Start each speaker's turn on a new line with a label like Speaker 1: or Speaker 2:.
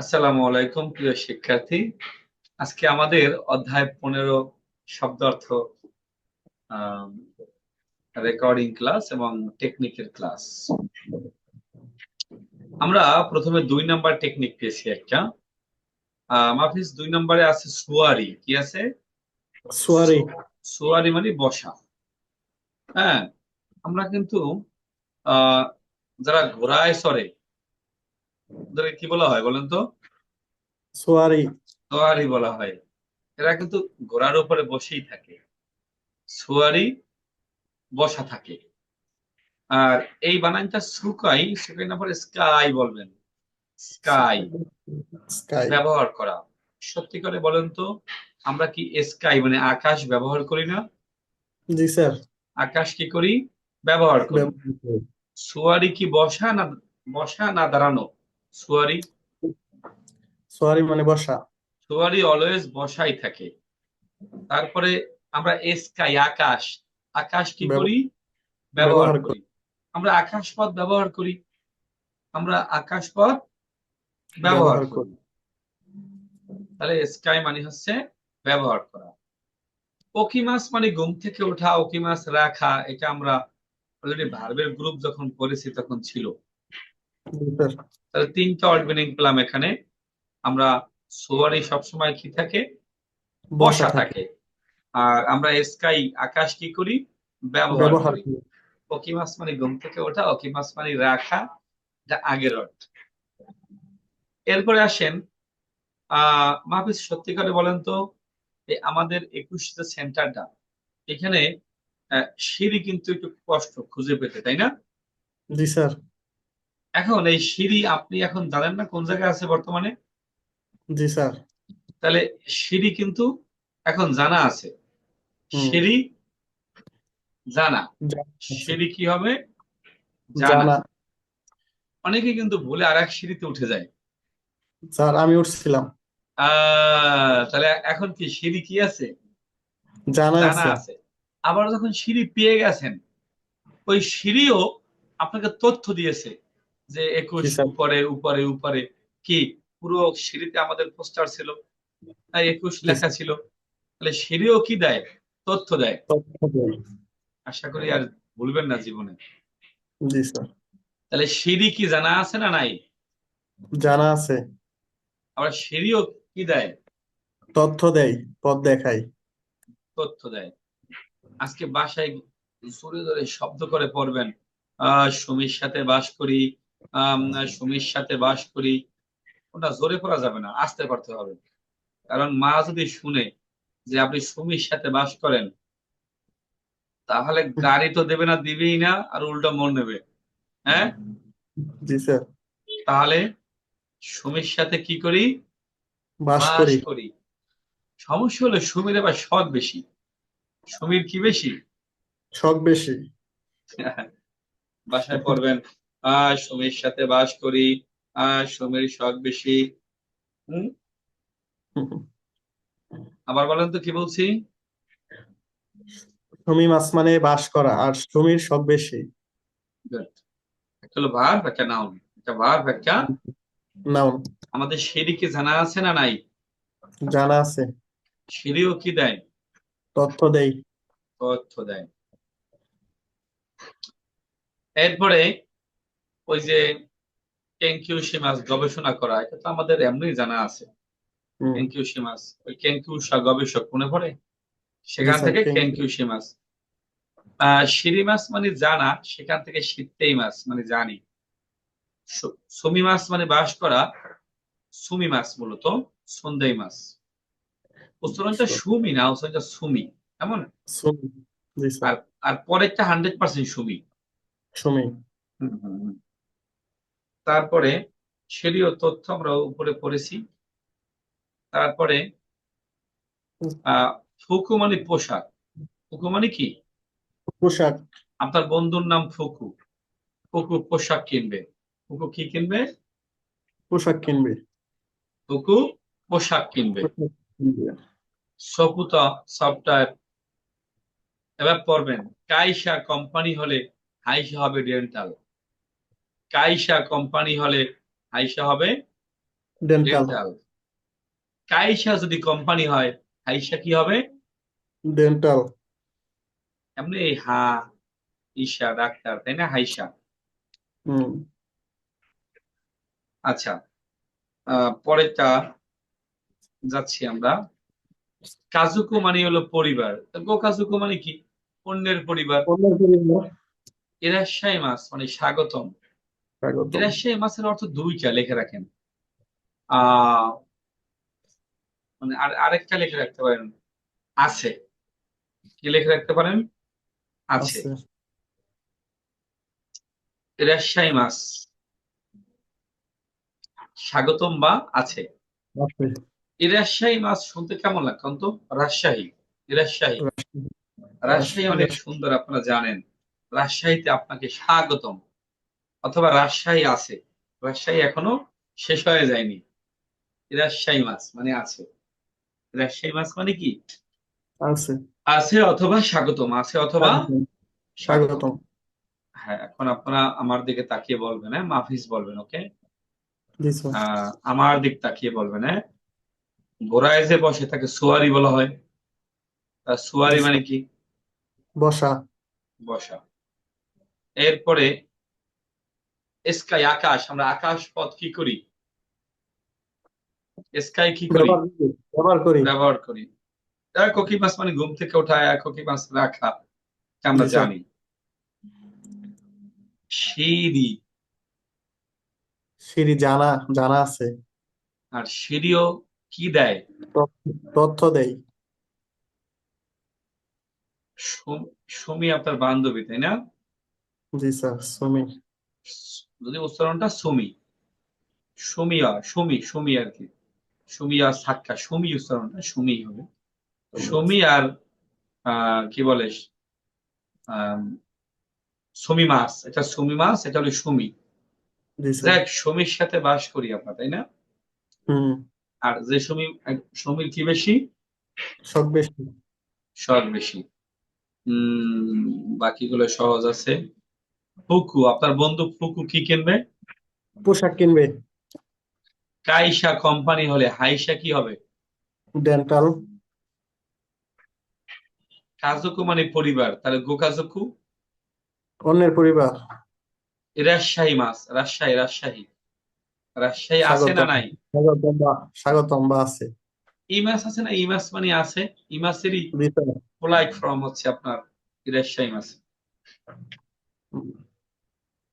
Speaker 1: আসসালামু আলাইকুম প্রিয় শিক্ষার্থী। আজকে আমাদের অধ্যায় পনেরো শব্দার্থ রেকর্ডিং ক্লাস এবং টেকনিকের ক্লাস আমরা প্রথমে দুই নাম্বার টেকনিক পেয়েছি একটা। মাফিস দুই নম্বরে আছে সুয়ারি। কি আছে?
Speaker 2: সুয়ারি।
Speaker 1: সুয়ারি মানে বসা। হ্যাঁ আমরা কিন্তু আহ যারা ঘোড়ায় সরে ওদেরকে কি বলা হয় বলেন তো?
Speaker 2: সোয়ারি।
Speaker 1: সোয়ারি বলা হয়। এরা কিন্তু ঘোড়ার উপরে বসেই থাকে। সোয়ারি বসা থাকে। আর এই বানানটা সুকাই সুকাই না পরে স্কাই বলবেন। স্কাই।
Speaker 2: স্কাই।
Speaker 1: ব্যবহার করা। সত্যি করে বলেন তো আমরা কি স্কাই মানে আকাশ ব্যবহার করি না?
Speaker 2: জি স্যার।
Speaker 1: আকাশ কি করি। ব্যবহার করি। সুয়ারি কি বসা না বসা না দাঁড়ানো? সুয়ারি?
Speaker 2: সোয়ারি মানে বসা।
Speaker 1: সুয়ারি অলওয়েজ বসাই থাকে। তারপরে আমরা স্কাই আকাশ। আকাশ কি করি? ব্যবহার করি। আমরা আকাশ পথ ব্যবহার করি। আমরা আকাশ পথ ব্যবহার করি। তাহলে স্কাই মানে হচ্ছে ব্যবহার করা। ওকিমাস মানে ঘুম থেকে ওঠা ওকিমাস রাখা এটা আমরা অলরেডি ভার্বের গ্রুপ যখন পড়েছি তখন ছিল। তাহলে তিনটা মিনিং পেলাম এখানে। আমরা সোয়ারি সবসময় কি থাকে? বসা থাকে। আর আমরা স্কাই আকাশ কি করি? ব্যবহার করি। ওকিমাস মানে ঘুম থেকে ওঠা ওকিমাস মানে রাখা এটা আগের অর্থ এরপরে আসেন আহ মাহফিজ সত্যিকারে বলেন তো এই আমাদের একুশ যে সেন্টারটা এখানে সিঁড়ি কিন্তু একটু কষ্ট খুঁজে পেতে তাই না?
Speaker 2: জি স্যার।
Speaker 1: এখন এই সিঁড়ি আপনি এখন জানেন না কোন জায়গায় আছে বর্তমানে?
Speaker 2: জি স্যার।
Speaker 1: তাহলে সিঁড়ি কিন্তু এখন জানা আছে। সিঁড়ি জানা। সিঁড়ি কি হবে? জানা। অনেকে কিন্তু ভুলে আর এক সিঁড়িতে উঠে যায়।
Speaker 2: স্যার আমি উঠছিলাম।
Speaker 1: আহ তাহলে এখন কি সিঁড়ি কি আছে?
Speaker 2: জানা আছে।
Speaker 1: আবার যখন সিঁড়ি পেয়ে গেছেন ওই সিঁড়িও আপনাকে তথ্য দিয়েছে। যে একুশ উপরে উপরে উপরে। কি? পুরো সিঁড়িতে আমাদের পোস্টার ছিল। একুশ লেখা ছিল। তাহলে সিঁড়িও কি দেয়? তথ্য দেয়। আশা করি আর ভুলবেন না জীবনে। তাহলে সিঁড়ি কি জানা আছে না নাই?
Speaker 2: জানা আছে।
Speaker 1: আবার সিঁড়িও কি দেয়?
Speaker 2: তথ্য দেয় পথ দেখায়।
Speaker 1: তথ্য দেয়। আজকে বাসায় জোরে জোরে শব্দ করে পড়বেন। আহ সুমির সাথে বাস করি। সুমির সাথে বাস করি ওটা জোরে পড়া যাবে না আসতে পারতে হবে। কারণ মা যদি শুনে যে আপনি সুমির সাথে বাস করেন তাহলে গাড়ি তো দেবে না দিবেই না আর উল্টো মন নেবে। হ্যাঁ?
Speaker 2: জি স্যার।
Speaker 1: তাহলে সুমির সাথে কি করি?
Speaker 2: বাস করি।
Speaker 1: করি। সমস্যা হলো সুমির আবার শখ বেশি। সুমির কি বেশি?
Speaker 2: শখ বেশি।
Speaker 1: বাসায় পড়বেন আহ সুমির সাথে বাস করি। আহ সুমির শখ বেশি। হুম? আবার বলেন তো কি বলছি?
Speaker 2: সুমি মাস মানে বাস করা আর সুমির শখ বেশি।
Speaker 1: হলো ভার্ব একটা নাউন একটা ভার্ব একটা
Speaker 2: নাউন
Speaker 1: আমাদের সিঁড়িকে জানা আছে না নাই?
Speaker 2: জানা আছে।
Speaker 1: সিঁড়িও কি দেয়?
Speaker 2: তথ্য দেয়
Speaker 1: তথ্য দেয়। এরপরে ওই যে কেনকিউসিমাস গবেষণা করা এটা তো আমাদের এমনি জানা আছে। ওই গবেষক মনে পড়ে? সেখান থেকে আহ সিঁড়ি মাছ মানে জানা সেখান থেকে শীতেই মাছ মানে জানি। সুমি মাছ মানে বাস করা সুমি মাছ মূলত সন্দেই মাছ। উচ্চারণটা সুমি না উচ্চারণটা সুমি এমন আর পরেরটা হান্ড্রেড পার্সেন্ট সুমি।
Speaker 2: সুমি।
Speaker 1: তারপরে সেটিও তথ্য আমরা উপরে পড়েছি। তারপরে ফুকু মানে পোশাক। ফুকু মানে কি?
Speaker 2: পোশাক।
Speaker 1: আপনার বন্ধুর নাম ফুকু। ফুকু পোশাক কিনবে। ফুকু কি কিনবে?
Speaker 2: পোশাক কিনবে।
Speaker 1: ফুকু পোশাক কিনবে।
Speaker 2: পোশাক কিনবে।
Speaker 1: সকুতা সফটওয়্যার এবার পড়বেন। কাইসা কোম্পানি হলে হাইসা হবে ডেন্টাল। কাইসা কোম্পানি হলে হাইসা হবে
Speaker 2: ডেন্টাল
Speaker 1: কাইসা যদি কোম্পানি হয় হাইসা কি হবে?
Speaker 2: ডেন্টাল
Speaker 1: এমনি এই হা ঈশা ডাক্তার তাই না? হাইসা।
Speaker 2: হুম।
Speaker 1: আচ্ছা আহ পরেরটা যাচ্ছি আমরা। কাজুকু মানে হলো পরিবার। গো কাজুকু মানে কি? অন্যের পরিবার।
Speaker 2: অন্যের পরিবার।
Speaker 1: ইরাশ্বাই মাস মানে স্বাগতম। মাসের অর্থ দুইটা লিখে রাখেন। আহ মানে আর আরেকটা লিখে রাখতে পারেন। আছে। কি লিখে রাখতে পারেন? আছে। মাস স্বাগতম বা আছে। ইরাশ্বাই মাস শুনতে কেমন লাগতো তো রাজশাহী রাজশাহী রাজশাহী অনেক সুন্দর আপনারা জানেন। রাজশাহীতে আপনাকে স্বাগতম। অথবা রাজশাহী আছে। রাজশাহী এখনও শেষ হয়ে যায়নি। রাজশাহী মাছ মানে আছে। রাজশাহী মাছ মানে কি?
Speaker 2: আছে।
Speaker 1: আছে অথবা স্বাগতম আছে অথবা
Speaker 2: স্বাগতম।
Speaker 1: হ্যাঁ এখন আপনারা আমার দিকে তাকিয়ে বলবেন হ্যাঁ? মাহফিজ বলবেন ওকে? আমার দিক তাকিয়ে বলবেন হ্যাঁ? ঘোড়ায় যে বসে তাকে সুয়ারি বলা হয়। সুয়ারি মানে কি?
Speaker 2: বসা।
Speaker 1: বসা। এরপরে স্কাই আকাশ আমরা আকাশ পথ কি করি? স্কাই কি করি?
Speaker 2: ব্যবহার করি ব্যবহার করি।
Speaker 1: আর কোকি মাছ মানে ঘুম থেকে ওঠায় কোকি মাছ রাখা আমরা জানি। সিঁড়ি।
Speaker 2: সিঁড়ি জানা জানা আছে।
Speaker 1: আর সিঁড়িও কি দেয়?
Speaker 2: তথ্য-
Speaker 1: সু- সুমি আপনার বান্ধবী তাই না?
Speaker 2: জি স্যার সুমি।
Speaker 1: যদি উচ্চারণটা সুমি সুমিয়া সুমি সুমি আর কি সুমিয়া সাক্কা সুমি উচ্চারণটা সুমি হবে। সুমি আর কি বলে সুমি মাছ এটা সুমি মাছ এটা হলো সুমি। দেখ সুমির সাথে বাস করি আমরা তাই না?
Speaker 2: হুম।
Speaker 1: আর যে সুমি সুমির কি বেশি?
Speaker 2: শখ বেশি।
Speaker 1: শখ বেশি। বাকিগুলো সহজ আছে। ফুকু আপনার বন্ধু ফুকু কি কিনবে?
Speaker 2: পোশাক কিনবে।
Speaker 1: কাইসা কোম্পানি হলে হাইসা কি হবে?
Speaker 2: ডেন্টাল।
Speaker 1: কাজুকু মানে পরিবার তাহলে গোকাজুকু?
Speaker 2: অন্যের পরিবার।
Speaker 1: রাজশাহী মাছ রাজশাহী রাজশাহী। রাজশাহী আছে না নাই?
Speaker 2: স্বাগতম বা আছে।
Speaker 1: ই মাছ আছে না? ই মাছ মানে আছে? ই মাছেরই
Speaker 2: জি স্যার
Speaker 1: পোলাইট ফর্ম হচ্ছে আপনার রাজশাহী মাছ।